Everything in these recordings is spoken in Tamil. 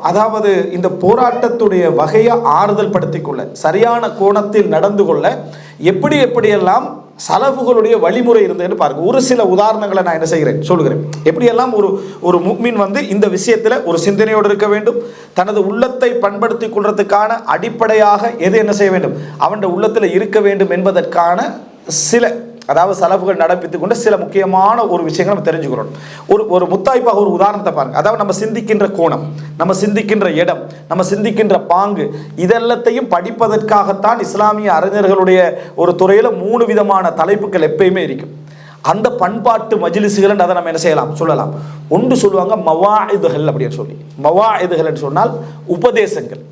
அதாவது இந்த போராட்டத்துடைய வகையை ஆறுதல் படுத்திக் கொள்ள சரியான கோணத்தில் நடந்து கொள்ள எப்படி எப்படியெல்லாம் சலவுகளுடைய வழிமுறை இருந்ததுன்னு பாருங்க. ஒரு சில உதாரணங்களை நான் என்ன செய்கிறேன் சொல்கிறேன் எப்படியெல்லாம் ஒரு ஒரு முக்மின் வந்து இந்த விஷயத்தில் ஒரு சிந்தனையோடு இருக்க வேண்டும் தனது உள்ளத்தை பண்படுத்தி கொள்றதுக்கான அடிப்படையாக எது என்ன செய்ய வேண்டும் அவனுடைய உள்ளத்தில் இருக்க வேண்டும் என்பதற்கான சில அதாவது செலவுகள் நடப்பித்து கொண்டு சில முக்கியமான ஒரு விஷயங்கள் நம்ம தெரிஞ்சுக்கிறோம். ஒரு ஒரு முத்தாய்ப்பாக ஒரு உதாரணத்தை பாருங்க. அதாவது நம்ம சிந்திக்கின்ற கோணம் நம்ம சிந்திக்கின்ற இடம் நம்ம சிந்திக்கின்ற பாங்கு இதெல்லாத்தையும் படிப்பதற்காகத்தான் இஸ்லாமிய அறிஞர்களுடைய ஒரு துறையில் மூணு விதமான தலைப்புகள் எப்பயுமே இருக்கும். அந்த பண்பாட்டு மஜிலிசுகள் அதை நம்ம என்ன செய்யலாம்? சொல்லலாம். ஒன்று சொல்லுவாங்க மவா இதுகள் அப்படின்னு சொல்லி. மவா மவாயுதுகள் சொன்னால் உபதேசங்கள்.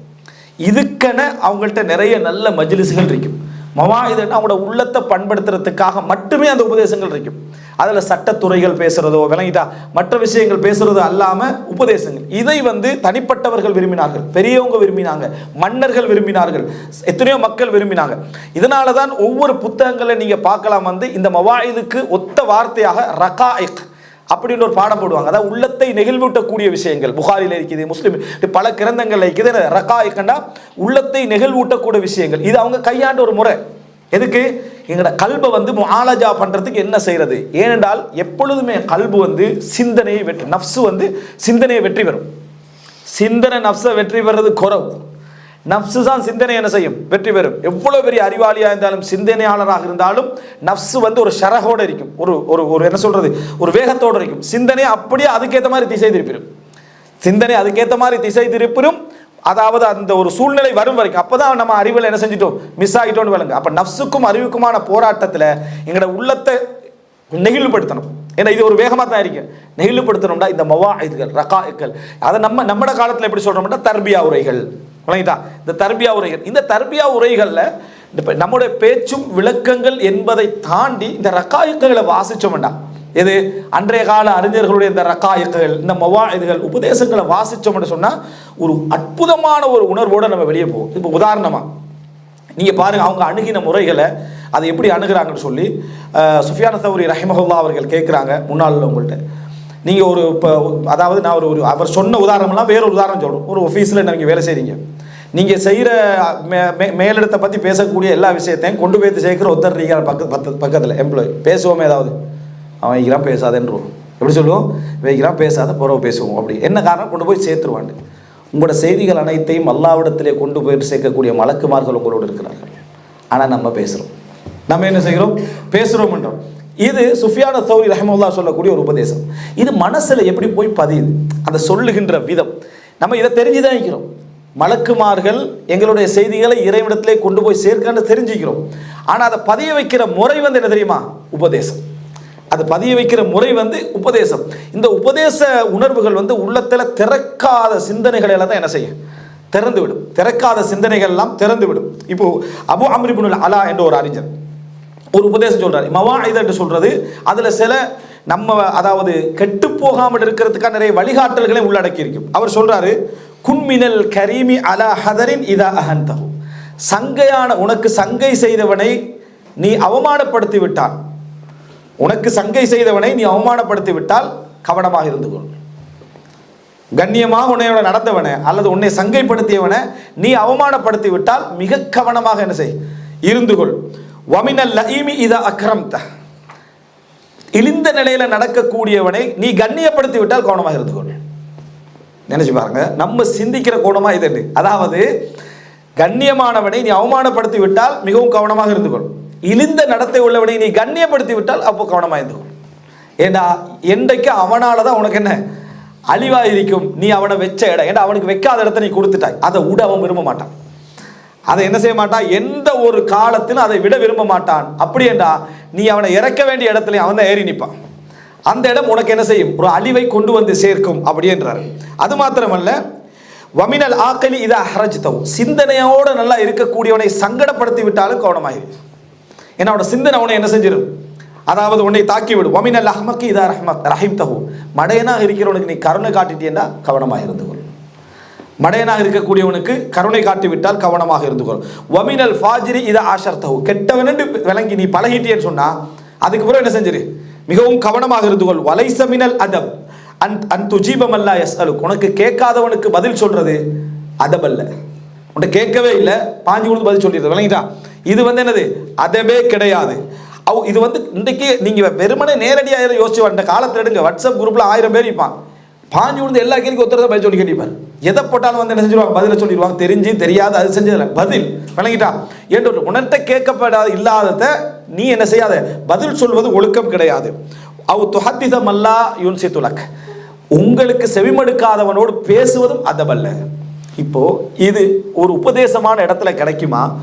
இதுக்கென அவங்கள்ட்ட நிறைய நல்ல மஜிலிசுகள் இருக்கும். மவாயுதுன்னா அவங்களோட உள்ளத்தை பண்படுத்துறதுக்காக மட்டுமே அந்த உபதேசங்கள் இருக்கும். அதில் சட்டத்துறைகள் பேசுகிறதோ விளங்கிட்டா மற்ற விஷயங்கள் பேசுகிறதோ அல்லாமல் உபதேசங்கள். இதை வந்து தனிப்பட்டவர்கள் விரும்பினார்கள். பெரியவங்க விரும்பினாங்க. மன்னர்கள் விரும்பினார்கள். எத்தனையோ மக்கள் விரும்பினாங்க. இதனால தான் ஒவ்வொரு புத்தகங்களை நீங்கள் பார்க்கலாம் வந்து இந்த மவாயுதுக்கு ஒத்த வார்த்தையாக ரகாயிக் அப்படின்னு ஒரு பாடம் போடுவாங்க. அதாவது உள்ளத்தை நெகிழ்வூட்டக்கூடிய விஷயங்கள். புகாரில் இருக்குது முஸ்லீம் பல கிரந்தங்கள்ல இருக்குது. ரகாயிக்கண்டா உள்ளத்தை நெகிழ்வூட்டக்கூடிய விஷயங்கள். இது அவங்க கையாண்ட ஒரு முறை. எதுக்கு? எங்களோட கல்பை வந்து ஆலஜா பண்ணுறதுக்கு என்ன செய்கிறது ஏனென்றால் எப்பொழுதுமே கல்பு வந்து சிந்தனையை வெற்றி நஃப்ஸு வந்து சிந்தனையை வெற்றி பெறும். சிந்தனை நஃப்ஸை வெற்றி பெறது குறவு. நஃப்ஸு தான் சிந்தனை என்ன செய்யும்? வெற்றி பெறும். எவ்வளோ பெரிய அறிவாளியாக இருந்தாலும் சிந்தனையாளராக இருந்தாலும் நஃப்ஸு வந்து ஒரு ஷரகோடு இருக்கும். ஒரு ஒரு ஒரு என்ன சொல்கிறது ஒரு வேகத்தோடு இருக்கும். சிந்தனை அப்படியே அதுக்கேற்ற மாதிரி திசை திருப்பிடும். சிந்தனை அதுக்கேற்ற மாதிரி திசை திருப்பிடும். அதாவது அந்த ஒரு சூழ்நிலை வரும் வரைக்கும். அப்போ தான் நம்ம அறிவில் என்ன செஞ்சிட்டோம்? மிஸ் ஆகிட்டோம்னு விளங்க. அப்போ நஃப்ஸுக்கும் அறிவுக்குமான போராட்டத்தில் எங்களோட உள்ளத்தை நெகிழ்வுபடுத்தணும். ஏன்னா இது ஒரு வேகமாக தான் இருக்கு. நெகிழ்வுபடுத்தணும்னா இந்த மவா இதுகள் ரகாக்கள் அதை நம்ம நம்மட காலத்தில் எப்படி சொல்கிறோம்னா தர்பியா உரைகள். விளங்கிட்டா இந்த தர்பியா உரைகள். இந்த தர்பியா உரைகளில் நம்முடைய பேச்சும் விளக்கங்கள் என்பதை தாண்டி இந்த ரக்காயுக்களை வேண்டாம். எது? அன்றைய கால அறிஞர்களுடைய இந்த ரக்காயக்குகள் இந்த மொவா இதுகள் உபதேசங்களை வாசிச்சோம்னு சொன்னால் ஒரு அற்புதமான ஒரு உணர்வோடு நம்ம வெளியே போவோம். இப்போ உதாரணமாக நீங்கள் பாருங்கள் அவங்க அணுகின முறைகளை அதை எப்படி அணுகிறாங்கன்னு சொல்லி சுஃபியான சௌரி ரஹிமஹுல்லா அவர்கள் கேட்குறாங்க முன்னாள் உங்கள்கிட்ட நீங்கள் ஒரு இப்போ அதாவது நான் ஒரு ஒரு அவர் சொன்ன உதாரணம்லாம் வேறு ஒரு உதாரணம் சொல்கிறோம் ஒரு ஆஃபீஸில் நீங்கள் வேலை செய்கிறீங்க நீங்கள் செய்கிற மே மே மேலிடத்தை பற்றி பேசக்கூடிய எல்லா விஷயத்தையும் கொண்டு போய் சேர்க்குற ஒருத்தர் இருக்கீங்க பக்க பத்து பக்கத்தில் எம்ப்ளாயி பேசுவோமே ஏதாவது? அவன் வைக்கிறான் பேசாதேன்றோம் எப்படி சொல்லுவோம்? வைக்கிறான் பேசாத புறவு பேசுவோம். அப்படி. என்ன காரணம்? கொண்டு போய் சேர்த்துருவாண்டு. உங்களோட செய்திகள் அனைத்தையும் அல்லாவிடத்திலே கொண்டு போய் சேர்க்கக்கூடிய மலக்குமார்கள் உங்களோடு இருக்கிறார்கள். ஆனால் நம்ம பேசுகிறோம் நம்ம என்ன செய்கிறோம்? பேசுகிறோம்ன்றோம் இது சுஃபியான சௌரி ரஹமுல்லா சொல்லக்கூடிய ஒரு உபதேசம். இது மனசில் எப்படி போய் பதியுது? அதை சொல்லுகின்ற விதம். நம்ம இதை தெரிஞ்சுதான் வைக்கிறோம் இருக்கிறோம். மலக்குமார்கள் எங்களுடைய செய்திகளை இறைவிடத்திலே கொண்டு போய் சேர்க்கன்னு தெரிஞ்சுக்கிறோம். ஆனால் அதை பதிய வைக்கிற முறை வந்து என்ன தெரியுமா? உபதேசம். அது பதிய வைக்கிற முறை வந்து உபதேசம். இந்த உபதேச உணர்வுகள் வந்து உள்ளத்தில் திறக்காத சிந்தனைகளை எல்லாம் தான் என்ன செய்யும்? திறந்து விடும் திறக்காத சிந்தனைகள் எல்லாம் திறந்து விடும் இப்போ அபு அம்ரிபுனுல் அலா என்ற ஒரு அறிஞர் ஒரு உபதேசம் சொல்றாரு. மவா என்று சொல்றது அதுல சில நம்ம அதாவது கெட்டு போகாமல் இருக்கிறதுக்கான நிறைய வழிகாட்டல்களை உள்ளடக்கி இருக்கும் அவர் சொல்றாரு குன்மினல் கரீமி அலா ஹதரின் இதா அஹந்தஹு. சங்கையான உனக்கு சங்கை செய்தவனை நீ அவமானப்படுத்தி விட்டான் உனக்கு சங்கை செய்தவனை நீ அவமானப்படுத்தி விட்டால் கவனமாக இருந்து கொள். கண்ணியமாக உன்னையோட நடந்தவனை அல்லது உன்னை சங்கைப்படுத்தியவனை நீ அவமானப்படுத்தி விட்டால் மிக கவனமாக என்ன செய்? இருந்து கொள். வமினல் லஈமி இதா அக்ரம்த இழிந்த நிலையில் நடக்கக்கூடியவனை நீ கண்ணியப்படுத்தி விட்டால் கவனமாக இருந்து கொள். நினைச்சு பாருங்க. நம்ம சிந்திக்கிற கோணமா இது அதாவது கண்ணியமானவனை நீ அவமானப்படுத்தி விட்டால் மிகவும் கவனமாக இருந்து கொள். இழிந்த நடத்தை உள்ளவனை நீ கண்ணியப்படுத்தி விட்டால் அப்போ கவனமாக இருந்து கொள். ஏண்டா என்றைக்கு அவனால தான் உனக்கு என்ன? அழிவா இருக்கும் நீ அவனை வச்ச இடம். ஏண்டா அவனுக்கு வைக்காத இடத்த நீ கொடுத்துட்டாய். அதை விட அவன் விரும்ப மாட்டான். அதை என்ன செய்ய மாட்டான்? எந்த ஒரு காலத்திலும் அதை விட விரும்ப மாட்டான். அப்படி என்றா நீ அவனை இறக்க வேண்டிய இடத்துல அவன் தான் ஏறி நிற்பான். அந்த இடம் உனக்கு என்ன செய்யும்? ஒரு அழிவை கொண்டு வந்து சேர்க்கும் அப்படின்றாரு அது மாத்திரமல்ல வமினல் ஆக்கலி இதை அஹரஜித்தவும் சிந்தனையோடு நல்லா இருக்கக்கூடியவனை சங்கடப்படுத்தி விட்டாலும் கவனமாயிரு. ஏன்னா அவனோட சிந்தனை அவனை என்ன செஞ்சிடும் அதாவது உன்னை தாக்கி விடும் வமினல் அஹ்மக்கு இதா ரஹ்மத் ரஹீம் தஹு மடையனாக இருக்கிறவனுக்கு நீ கருணை காட்டிட்டேன்னா கவனமாக இருந்து கொள். மடையனாக இருக்கக்கூடியவனுக்கு கருணை காட்டி விட்டால் கவனமாக இருந்துகொள் வமினல் ஃபாஜிரி இதை ஆஷர் ஆஷர்த்தவு கெட்டவனு விளங்கி நீ பழகிட்டேன்னு சொன்னால் அதுக்கு பிறகு என்ன செஞ்சிரு? மிகவும் கவனமாக இருந்து கொள். வலைசமினல் அதப். அன் அன் துஜீபமல்லா எஸ் அலு உனக்கு கேட்காதவனுக்கு பதில் சொல்றது அதபல்ல உன்கிட்ட கேட்கவே இல்லை. பாஞ்சு கொடுத்து பதில் சொல்லிடுறது. விளங்கிட்டா? இது வந்து என்னது? அதவே கிடையாது. அவ் இது வந்து இன்றைக்கு நீங்கள் வெறுமனே நேரடியாக யோசிச்சு வந்த காலத்தில் எடுங்க. வாட்ஸ்அப் குரூப்பில் ஆயிரம் பேர் இருப்பான் பாஞ்சு விழுந்து எல்லா கேள்விக்கும் ஒருத்தர் பதில் சொல்லி கேட்டிப்பார் எதை போட்டாலும் வந்து என்ன செஞ்சிருவாங்க? பதில சொல்லிடுவாங்க. தெரிஞ்சு தெரியாது அது செஞ்சதில்ல. பதில். விளங்கிட்டா. என்று உணர்த்த கேட்கப்படாத இல்லாதத நீ என்ன செய்யாத? பதில் சொல்வது ஒழுக்கம் கிடையாது. அவ் துஹத்திதம் அல்லா யூன்சி துலக் உங்களுக்கு செவிமடுக்காதவனோடு பேசுவதும் அதவல்ல இப்போ இது ஒரு உபதேசமான இடத்துல கிடைக்குமா?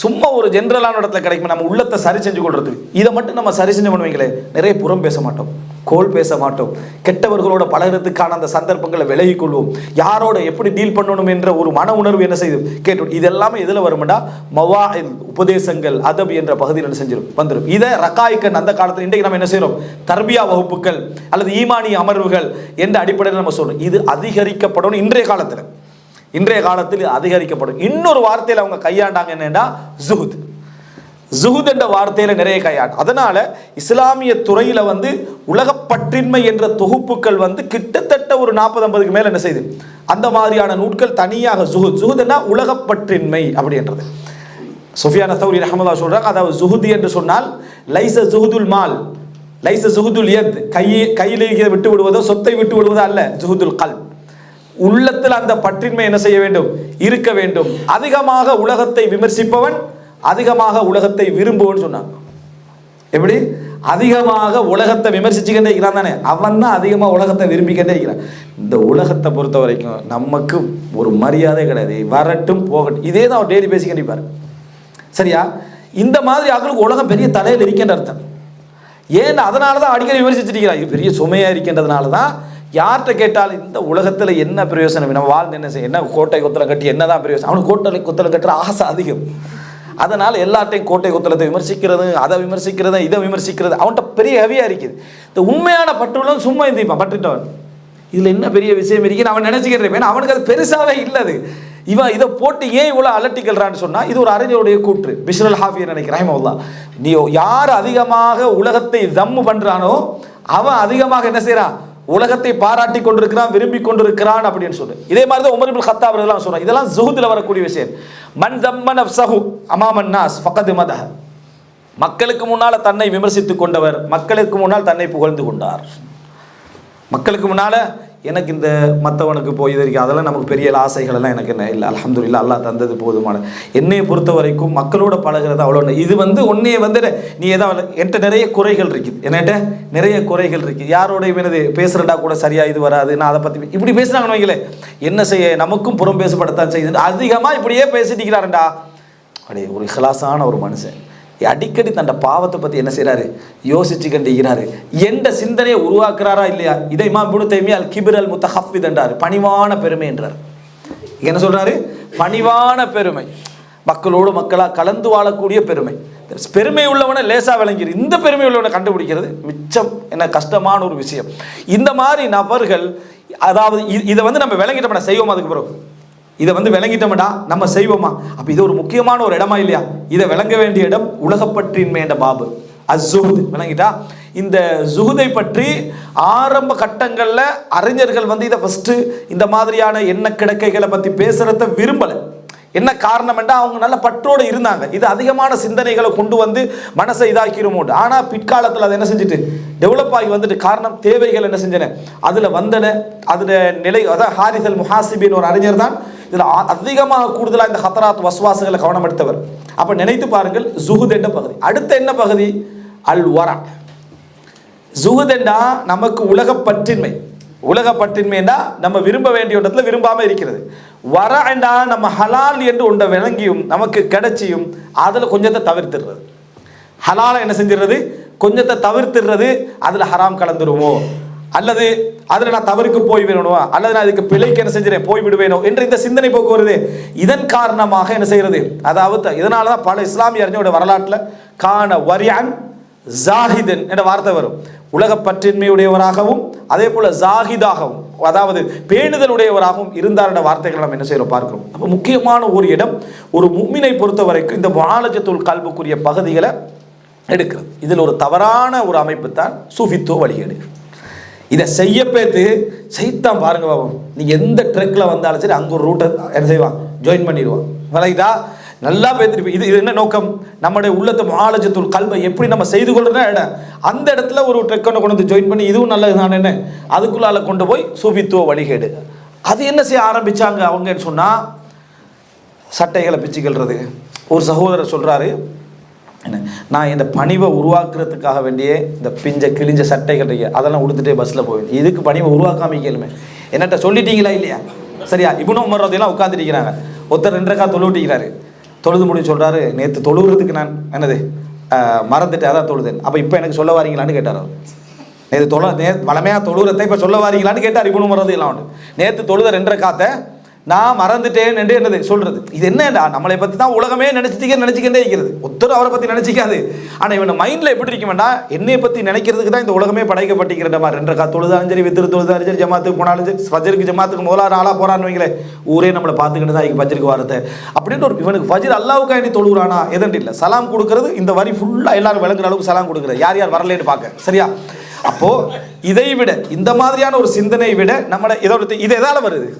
சும்மா ஒரு ஜென்ரலான இடத்துல கிடைக்கும்? நம்ம உள்ளத்தை சரி செஞ்சு கொள்றதுக்கு. இதை மட்டும் நம்ம சரி செஞ்சு பண்ணுவீங்களே நிறைய புறம் பேச மாட்டோம். கோல் பேச மாட்டோம். கெட்டவர்களோட பழகிறதுக்கான அந்த சந்தர்ப்பங்களை விலகி கொள்வோம். யாரோட எப்படி டீல் பண்ணணும் என்ற ஒரு மன உணர்வு என்ன செய்யுது கேட்டு இது எல்லாமே எதில் வரும்டா மவா உபதேசங்கள் அதப் என்ற பகுதியில் என்ன செஞ்சிடும் வந்துடும் இதை ரக்காய்க்கன் அந்த காலத்தில் இன்றைக்கு நம்ம என்ன செய்கிறோம் தர்பியா வகுப்புகள் அல்லது ஈமானி அமர்வுகள் என்ற அடிப்படையில் நம்ம சொல்றோம். இது அதிகரிக்கப்படணும் இன்றைய காலத்தில். இன்றைய காலத்தில் அதிகரிக்கப்படும். இன்னொரு வார்த்தையில் அவங்க கையாண்டாங்க என்னென்னா ஜுஹுத். ஜுஹுத் என்ற வார்த்தையில் நிறைய கையாண்டு. அதனால் இஸ்லாமிய துறையில் வந்து உலகப்பற்றின்மை என்ற தொகுப்புகள் வந்து கிட்டத்தட்ட ஒரு நாற்பது ஐம்பதுக்கு மேலே என்ன செய்யுது அந்த மாதிரியான நூட்கள் தனியாக ஜுஹுத். ஜுஹுத்னா உலகப்பற்றின்மை அப்படின்றது. சுஃபியான சௌரி ரஹமதா சொல்கிறாங்க அதாவது ஜுஹுதி என்று சொன்னால் லைச ஜுஹுதுல் மால். லைச ஜுஹுதுல் எத் கையை கையில் விட்டு விடுவதோ சொத்தை விட்டு விடுவதோ அல்ல ஜுஹுதுல் கல் உள்ளத்தில் அந்த பற்றின்மை என்ன செய்ய வேண்டும்? இருக்க வேண்டும். அதிகமாக உலகத்தை விமர்சிப்பவன் அதிகமாக உலகத்தை விரும்புவன் சொன்னான் எப்படி? அதிகமாக உலகத்தை விமர்சிச்சுக்கிட்டே இருக்கிறான் தானே. அவன் தான் அதிகமாக உலகத்தை விரும்பிக்கிட்டே இருக்கிறான். இந்த உலகத்தை பொறுத்த வரைக்கும் நமக்கு ஒரு மரியாதை கிடையாது. வரட்டும் போகட்டும். இதே தான் அவர் டெய்லி பேசிக்கிட்டு இருப்பார். சரியா? இந்த மாதிரி ஆக்களுக்கு உலகம் பெரிய தலையில் இருக்கின்ற அர்த்தம். ஏன் அதனால தான் அடிக்கடி விமர்சிச்சுட்டு இது பெரிய சுமையாக இருக்கின்றதுனால தான் யார்கிட்ட கேட்டால் இந்த உலகத்தில் என்ன பிரயோசனம் நம்ம வாழ்ந்து என்ன செய்ய என்ன கோட்டை கொத்தலை கட்டி என்ன தான் பிரயோசனம்? அவனுக்கு கோட்டை கொத்தலை கட்டுற ஆசை அதிகம். அதனால் எல்லாத்தையும் கோட்டை குத்தலத்தை விமர்சிக்கிறது அதை விமர்சிக்கிறது இதை விமர்சிக்கிறது. அவன்கிட்ட பெரிய ஹெவியாக இருக்குது. இந்த உண்மையான பற்றுள்ள சும்மா இருந்திப்பான் பட்டுட்டவன் இதில் என்ன பெரிய விஷயம் இருக்குன்னு அவன் நினச்சிக்கிறேன். அவனுக்கு அது பெருசாகவே இல்லது. இவன் இதை போட்டு ஏன் இவ்வளோ அலட்டிக்கல்றான்னு சொன்னால் இது ஒரு அறிஞருடைய கூற்று. பிஷ்ரல் ஹாஃபியை நினைக்கிறேன் ரஹிமவுல்லா நீ யார் அதிகமாக உலகத்தை தம்மு பண்ணுறானோ அவன் அதிகமாக என்ன செய்கிறான் உலகத்தை பாராட்டி கொண்டிருக்கிறான் விரும்பி கொண்டிருக்கிறான் அப்படின்னு சொல்லு. இதே மாதிரி தான் உமர் ஹத்தா அவர்கள் இதெல்லாம் இதெல்லாம் ஜுஹுதில் வரக்கூடிய விஷயம். மன் தம்மன் சஹு அமாமன் நாஸ் ஃபக்கது மத மக்களுக்கு முன்னால் தன்னை விமர்சித்துக் கொண்டவர் மக்களுக்கு முன்னால் தன்னை புகழ்ந்து கொண்டார். மக்களுக்கு முன்னால் எனக்கு இந்த மற்றவனுக்கு போய் இது அதெல்லாம் நமக்கு பெரிய ஆசைகள் எல்லாம் எனக்கு என்ன இல்லை. அல்ஹம்துலில்லாஹ் அல்லா தந்தது போதுமான. என்னையை பொறுத்த வரைக்கும் மக்களோட பழகிறது அவ்வளோ இது வந்து உன்னையே வந்து நீ ஏதாவது என்கிட்ட நிறைய குறைகள் இருக்குது. என்கிட்ட நிறைய குறைகள் இருக்குது. யாரோட எனது பேசுகிறடா கூட சரியாக இது வராது. நான் அதை பற்றி இப்படி பேசுனாங்கன்னு வைங்களே. என்ன செய்ய? நமக்கும் புறம் பேசப்படத்தான் செய்யுது. அதிகமாக இப்படியே பேசிட்டு இருக்கிறாருண்டா அப்படியே ஒரு இஹ்லாஸான ஒரு மனுஷன். அடிக்கடி தன்னை பாவத்தை பற்றி என்ன செய்கிறாரு யோசிச்சு கண்டிக்கிறாரு. எந்த சிந்தனையை உருவாக்குறாரா இல்லையா? இதை இமாம் இப்னு தைமியா அல் கிபிர் அல் முத்தஹஃபித் என்றார். பணிவான பெருமை என்றார். என்ன சொல்கிறாரு பணிவான பெருமை. மக்களோடு மக்களாக கலந்து வாழக்கூடிய பெருமை. பெருமை உள்ளவனை லேசா விளங்கிடு இந்த பெருமை உள்ளவனை கண்டுபிடிக்கிறது மிச்சம் என்ன கஷ்டமான ஒரு விஷயம். இந்த மாதிரி நபர்கள் அதாவது இதை வந்து நம்ம விளங்கிட்டோம்னா செய்வோம் அதுக்கு பிறகு? இதை வந்து விளங்கிட்டோம்டா நம்ம செய்வோமா? அப்போ இது ஒரு முக்கியமான ஒரு இடமா இல்லையா? இதை விளங்க வேண்டிய இடம் உலகப்பற்றின்மை என்ற பாபு. அசுகுது விளங்கிட்டா? இந்த ஜுகுதை பற்றி ஆரம்ப கட்டங்களில் அறிஞர்கள் வந்து இதை ஃபஸ்ட்டு இந்த மாதிரியான எண்ண கிடக்கைகளை பற்றி பேசுகிறத விரும்பலை. என்ன காரணம் என்றால் அவங்க நல்ல பற்றோடு இருந்தாங்க. இது அதிகமான சிந்தனைகளை கொண்டு வந்து மனசை இதாக்கிருமோண்டு ஆனால் பிற்காலத்தில் அதை என்ன செஞ்சுட்டு? டெவலப் ஆகி வந்துட்டு. காரணம் தேவைகள் என்ன செஞ்சன? அதில் வந்தன அதில் நிலை அதான் ஹாரிசல் முஹாசிபின் ஒரு அறிஞர் தான் இதில் அதிகமாக கூடுதலாக இந்த ஹத்தராத் வஸ்வாசுகளை கவனம் எடுத்தவர். அப்போ நினைத்து பாருங்கள் ஜுகுத் என்ற பகுதி. அடுத்த என்ன பகுதி? அல் வரா ஜுஹுதெண்டா நமக்கு உலகப்பற்றின்மை உலகப்பற்றின்மைண்டா நம்ம விரும்ப வேண்டிய இடத்துல விரும்பாம இருக்கிறது. வர என்றா நம்ம ஹலால் என்று ஒன்றை விளங்கியும் நமக்கு கிடைச்சியும் அதில் கொஞ்சத்தை தவிர்த்துடுறது. ஹலாலை என்ன செஞ்சிடுறது? கொஞ்சத்தை தவிர்த்துடுறது அதில் ஹராம் கலந்துருவோம் அல்லது அதில் நான் தவறுக்கு போய் விடணுமா அல்லது நான் இதுக்கு பிழைக்கு என்ன செஞ்சிடேன் போய் விடுவேனோ என்று இந்த சிந்தனை போக்கு வருது. இதன் காரணமாக என்ன செய்கிறது? அதாவது இதனால தான் பல இஸ்லாமிய அறிஞருடைய வரலாற்றில் காண வரியான் ஜாஹிதன் என்ற வார்த்தை வரும். உலகப்பற்றின்மையுடையவராகவும் அதே போல ஜாகிதாகவும் அதாவது பேணுதலுடையவராகவும் இருந்தார் என்ற வார்த்தைகள் நம்ம என்ன செய்யறோம் பார்க்கிறோம். அப்போ முக்கியமான ஒரு இடம் ஒரு மும்மினை பொறுத்த வரைக்கும் இந்த மாலஜத்துல் கல்புக்குரிய பகுதிகளை எடுக்கிறது. இதில் ஒரு தவறான ஒரு அமைப்பு தான் சூஃபித்துவ வழிகேடு. இதை செய்ய பேத்து செய்தான் பாருங்க பாபம் நீ எந்த ட்ரெக்கில் வந்தாலும் சரி அங்கே ஒரு ரூட்டை என்ன செய்வான்? ஜாயின் பண்ணிடுவான். விளங்கிட்டா? நல்லா பேத்திருப்பீங்க இது இது என்ன நோக்கம்? நம்முடைய உள்ளத்தை ஆலோசத்துள் கல்வை எப்படி நம்ம செய்து கொள்றோம் இடம் அந்த இடத்துல ஒரு ட்ரெக் கொண்டு கொண்டு வந்து ஜாயின் பண்ணி இதுவும் நல்லது தான் என்ன? அதுக்குள்ளால கொண்டு போய் சூபித்துவ வழிகேடு. அது என்ன செய்ய ஆரம்பிச்சாங்க அவங்கன்னு சொன்னா சட்டைகளை பிச்சுக்கிறது ஒரு சகோதரர் சொல்றாரு என்ன? நான் இந்த பணிவை உருவாக்குறதுக்காக வேண்டிய இந்த பிஞ்ச கிழிஞ்ச சட்டைகள் இருக்கு. அதெல்லாம் உடுத்துட்டே பஸ்ஸில் போவேன். இதுக்கு பணிவை உருவாக்காம கேளுமே என்னட்ட சொல்லிட்டீங்களா இல்லையா? சரியா? இவனும் உமர்றதையெல்லாம் உட்காந்துருக்கிறாங்க ஒருத்தர் ரெண்டரைக்கா தொழுவிட்டிக்கிறாரு தொழுது முடிஞ்சு சொல்கிறாரு நேற்று தொழுகிறதுக்கு நான் என்னது மறந்துட்டு அதான் தொழுதேன். அப்போ இப்போ எனக்கு சொல்ல வரீங்களான்னு கேட்டார் அவர். நேற்று தொழ நே வளமையாக தொழுகிறத இப்போ சொல்ல வரீங்களான்னு கேட்டார் இவனு மறந்து எல்லாம் உண்டு நேற்று தொழுத ரெண்டரை காத்தை நான் மறந்துட்டேன் என்று என்னது சொல்றது? இது என்னடா நம்மளை பற்றி தான் உலகமே நினைச்சிட்டே நினைச்சிக்கிட்டே இருக்கிறது. ஒருத்தர் அவரை பற்றி நினைச்சிக்காது. ஆனால் இவன் மைண்டில் எப்படி இருக்க வேண்டாம் என்னை பற்றி நினைக்கிறதுக்கு தான் இந்த உலகமே படைக்கப்பட்டிருக்கிற மாதிரி. ரெண்டு கா தொழுதாலும் சரி வித்திரு தொழுதாலும் சரி ஜமாத்துக்கு போனாலும் சரி ஃபஜருக்கு ஜமாத்துக்கு முதலா நாளாக போறான்னு வைங்களேன் ஊரே நம்மளை பார்த்துக்கிட்டு தான் இங்கே ஃபஜருக்கு வரது அப்படின்னு ஒரு இவனுக்கு ஃபஜர் அல்லாவுக்கா வேண்டி தொழுகிறானா? எதன் இல்லை சலாம் கொடுக்கறது இந்த வரி ஃபுல்லாக எல்லாரும் விளங்குற அளவுக்கு சலாம் கொடுக்குறது. யார் யார் வரலன்னு பார்க்க. சரியா? அப்போ இதை விட இந்த மாதிரியான ஒரு சிந்தனை விட நம்மளை இதோட இது எதால வருது?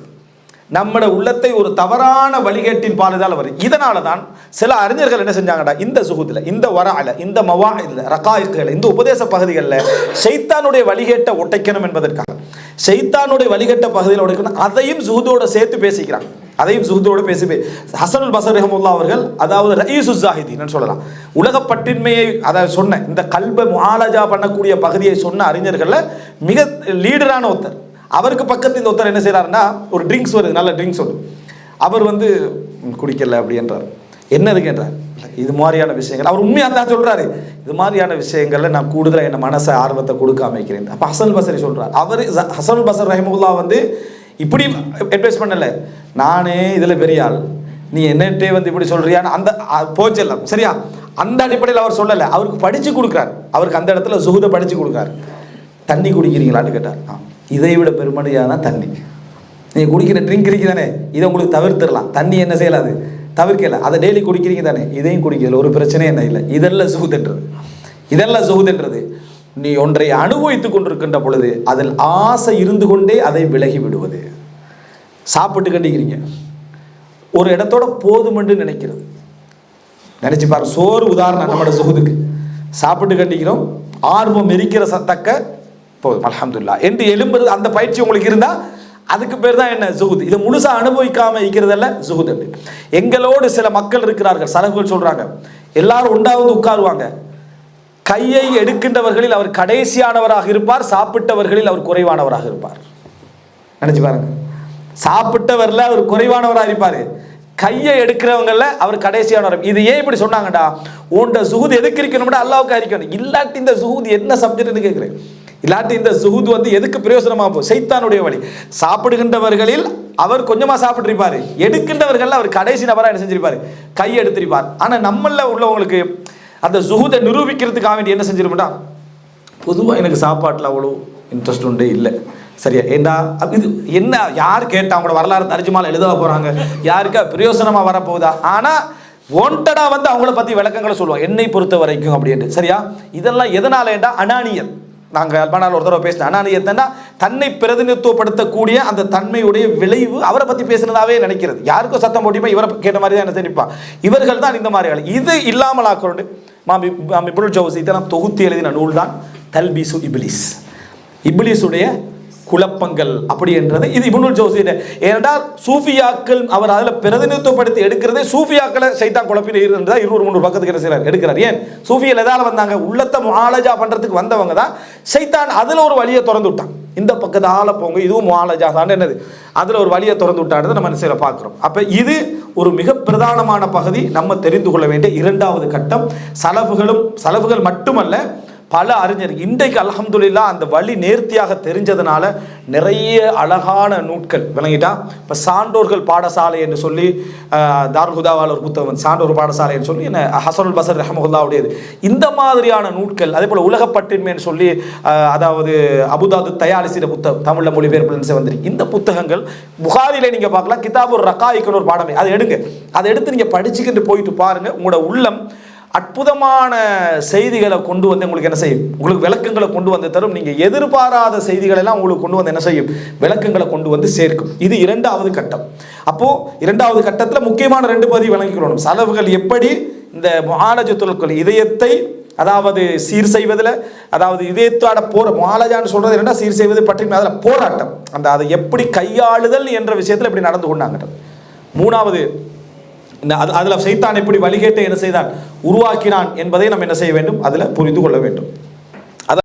நம்மட உள்ளத்தை ஒரு தவறான வழிகேட்டின் பாலுதால் வரும் இதனால தான் சில அறிஞர்கள் என்ன செஞ்சாங்கடா இந்த சுகுத்தில் இந்த வரால இந்த மவா இல்லை ரகாய்க்குகள் இந்த உபதேச பகுதிகளில் சைத்தானுடைய வழிகேட்டை உடைக்கணும் என்பதற்காக. ஷைத்தானுடைய வழிகேட்ட பகுதியில் உடைக்கணும் அதையும் சுகுதோட சேர்த்து பேசிக்கிறாங்க அதையும் சுகுதோடு பேசி ஹசனுல் பசர் ரஹமுல்லா அவர்கள் அதாவது ரயீசு ஜாஹிதீன் சொல்லலாம். உலகப்பட்டின்மையை அதை சொன்ன இந்த கல்பை முஆலஜா பண்ணக்கூடிய பகுதியை சொன்ன அறிஞர்களில் மிக லீடரான ஒருத்தர். அவருக்கு பக்கத்து இந்த ஒருத்தர் என்ன செய்கிறாருன்னா ஒரு ட்ரிங்க்ஸ் வருது நல்ல ட்ரிங்க்ஸ் வருது அவர் வந்து குடிக்கல அப்படின்றார். என்னது கேட்டார். இது மாதிரியான விஷயங்கள். அவர் உண்மையாக தான் சொல்கிறாரு இது மாதிரியான விஷயங்களில் நான் கூடுதலாக என் மனசை ஆர்வத்தை கொடுக்க அமைக்கிறேன் அப்போ ஹசன் பசரி சொல்கிறார் அவர் ஹசன் பசர் ரஹிமுல்லா வந்து இப்படி அட்வைஸ் பண்ணலை. நானே இதில் பெரிய ஆள். நீ என்னட்டே வந்து இப்படி சொல்கிறியான்னு அந்த போச்செல்லாம் சரியா? அந்த அடிப்படையில் அவர் சொல்லலை. அவருக்கு படித்து கொடுக்குறார். அவருக்கு அந்த இடத்துல சுகுதை படித்து கொடுக்குறாரு. தண்ணி குடிக்கிறீங்களான்னு கேட்டார். ஆ. இதை விட பெருமடியான தண்ணி. நீங்கள் குடிக்கிற ட்ரிங்க் இருக்கு தானே இதை உங்களுக்கு தவிர்த்துடலாம். தண்ணி என்ன செய்யலாது தவிர்க்கல. அதை டெய்லி குடிக்கிறீங்க தானே? இதையும் குடிக்கல. ஒரு பிரச்சனையும் என்ன இல்லை. இதெல்லாம் சுகுதுன்றது இதெல்லாம் சுகுதுன்றது நீ ஒன்றை அனுபவித்துக் கொண்டிருக்கின்ற பொழுது அதில் ஆசை இருந்து கொண்டே அதை விலகி விடுவது. சாப்பிட்டு கண்டிக்கிறீங்க. ஒரு இடத்தோட போதுமென்று நினைக்கிறது. நினைச்சு பாரு. சோறு உதாரணம் நம்மளோட சுகுதுக்கு. சாப்பிட்டு கண்டிக்கிறோம். ஆர்வம் எரிக்கிற சத்தக்க போதும் அலமதுல்லா என்று எழும்புறது அந்த பயிற்சி உங்களுக்கு இருந்தால் அதுக்கு பேர் தான் என்ன? சுகுது இதை முழுசாக அனுபவிக்காம இருக்கிறதல்ல சுகுது எங்களோடு சில மக்கள் இருக்கிறார்கள் சலகுகள் சொல்கிறாங்க எல்லாரும் உண்டாவது உட்காருவாங்க. கையை எடுக்கின்றவர்களில் அவர் கடைசியானவராக இருப்பார் சாப்பிட்டவர்களில் அவர் குறைவானவராக இருப்பார். நினச்சி பாருங்க. சாப்பிட்டவரில் அவர் குறைவானவராக இருப்பார். கையை எடுக்கிறவங்கள அவர் கடைசியானவர். இது ஏன் இப்படி சொன்னாங்கடா? உன்ட சுகுது எதுக்கு இருக்கணும்னா அல்லாவுக்கு இருக்கணும் இல்லாட்டி இந்த சுகுது என்ன சப்ஜெக்ட்னு கேட்குறேன். இல்லாட்டி இந்த சுகுது வந்து எதுக்கு பிரயோசனமா போ சைத்தானுடைய வழி. சாப்பிடுகின்றவர்களில் அவர் கொஞ்சமா சாப்பிட்டிருப்பாரு. எடுக்கின்றவர்கள் அவர் கடைசி நபரா என்ன செஞ்சிருப்பாரு? கை எடுத்திருப்பார் ஆனா நம்மள உள்ளவங்களுக்கு அந்த சுகுதை நிரூபிக்கிறதுக்காக வேண்டி என்ன செஞ்சிருப்பா பொதுவாக எனக்கு சாப்பாட்டில் அவ்வளோ இன்ட்ரெஸ்ட் உண்டு இல்லை. சரியா? ஏண்டா? இது என்ன? யார் கேட்டா அவங்களோட வரலாறு தரிஜுமால எழுத போகிறாங்க யாருக்கா பிரயோசனமாக வரப்போகுதா? ஆனால் ஒன்டடாக வந்து அவங்கள பற்றி விளக்கங்களை சொல்லுவாங்க. என்னை பொறுத்த வரைக்கும் அப்படின்ட்டு. சரியா? இதெல்லாம் எதனாலேண்டா? அனானியல். நாங்கள் அல்பானால் ஒரு தடவை பேசின அனானியத்தைன்னா தன்னை பிரதிநிதித்துவப்படுத்தக்கூடிய அந்த தன்மையுடைய விளைவு அவரை பற்றி பேசுனதாவே நினைக்கிறது. யாருக்கும் சத்தம் போட்டியுமே இவரை கேட்ட மாதிரி தான் என்ன நினைப்பான் இவர்கள் தான் இந்த மாதிரி ஆள் இது இல்லாமல் ஆக்கிறோண்டு மாமி இப்- மாம் இப்னுல் இதெல்லாம் தொகுத்து எழுதின நூல் தான் தல்பிசு இபிலிஸ். இபிலிஸுடைய குழப்பங்கள் அப்படி என்றது. இது இபுனுல் ஜவுசி ஏனென்றால் சூஃபியாக்கள் அவர் அதில் பிரதிநிதித்துவப்படுத்தி எடுக்கிறதே சூஃபியாக்களை சைத்தான் குழப்பில் இருந்தால் இருநூறு முந்நூறு பக்கத்துக்கு என்ன எடுக்கிறார். ஏன்? சூஃபியில் எதால் வந்தாங்க? உள்ளத்தை முஆலஜா பண்ணுறதுக்கு வந்தவங்க தான். சைத்தான் அதில் ஒரு வழியை திறந்து விட்டான். இந்த பக்கத்தால போங்க இதுவும் முஆலஜா தான் என்னது? அதில் ஒரு வழியை திறந்து விட்டான்றதை நம்ம என்ன பார்க்குறோம். அப்போ இது ஒரு மிக பிரதானமான பகுதி. நம்ம தெரிந்து கொள்ள வேண்டிய இரண்டாவது கட்டம். சலவுகளும் சலவுகள் மட்டுமல்ல பல அறிஞர் இன்றைக்கு அலகம்துல்லா அந்த வழி நேர்த்தியாக தெரிஞ்சதுனால நிறைய அழகான நூட்கள் விளங்கிட்டா. இப்போ சான்றோர்கள் பாடசாலை என்று சொல்லி ஆஹ், ஒரு புத்தகம் சான்றோர் பாடசாலை என்று சொல்லி என்ன ஹசனுல் பசர் ரஹமுல்லாவுடையது இந்த மாதிரியான நூட்கள் அதே போல் உலகப்பட்டின்மைன்னு சொல்லி அதாவது அபுதாது தயாரிசிற புத்தகம் தமிழில் மொழிபெயர்ப்பு வந்திருக்கு. இந்த புத்தகங்கள் புகாரியில் நீங்கள் பார்க்கலாம் கிதாபுர் ரகாய்க்குன்னு ஒரு பாடமே. அதை எடுங்க. அதை எடுத்து நீங்கள் படிச்சுக்கிட்டு போயிட்டு பாருங்கள் உங்களோட உள்ளம் அற்புதமான செய்திகளை கொண்டு வந்து உங்களுக்கு என்ன செய்யும்? உங்களுக்கு விளக்கங்களை கொண்டு வந்து தரும். நீங்கள் எதிர்பாராத செய்திகளை எல்லாம் உங்களுக்கு கொண்டு வந்து என்ன செய்யும்? விளக்கங்களை கொண்டு வந்து சேர்க்கும். இது இரண்டாவது கட்டம். அப்போது இரண்டாவது கட்டத்தில் முக்கியமான ரெண்டு பதிவு விளங்கிக்கொள்ளணும். செலவுகள் எப்படி இந்த முகாலஜத்துல் இதயத்தை அதாவது சீர் செய்வதில் அதாவது இதயத்தோட போற மாலஜான்னு சொல்கிறது என்னன்னா சீர் செய்வது பற்றி அதில் போராட்டம். அந்த அதை எப்படி கையாளுதல் என்ற விஷயத்தில் எப்படி நடந்து கொண்டாங்க மூணாவது அது அதில் சைத்தான் எப்படி வழிகேட்டை என்ன செய்தான்? உருவாக்கினான் என்பதை நம்ம என்ன செய்ய வேண்டும்? அதில் புரிந்து கொள்ள வேண்டும்.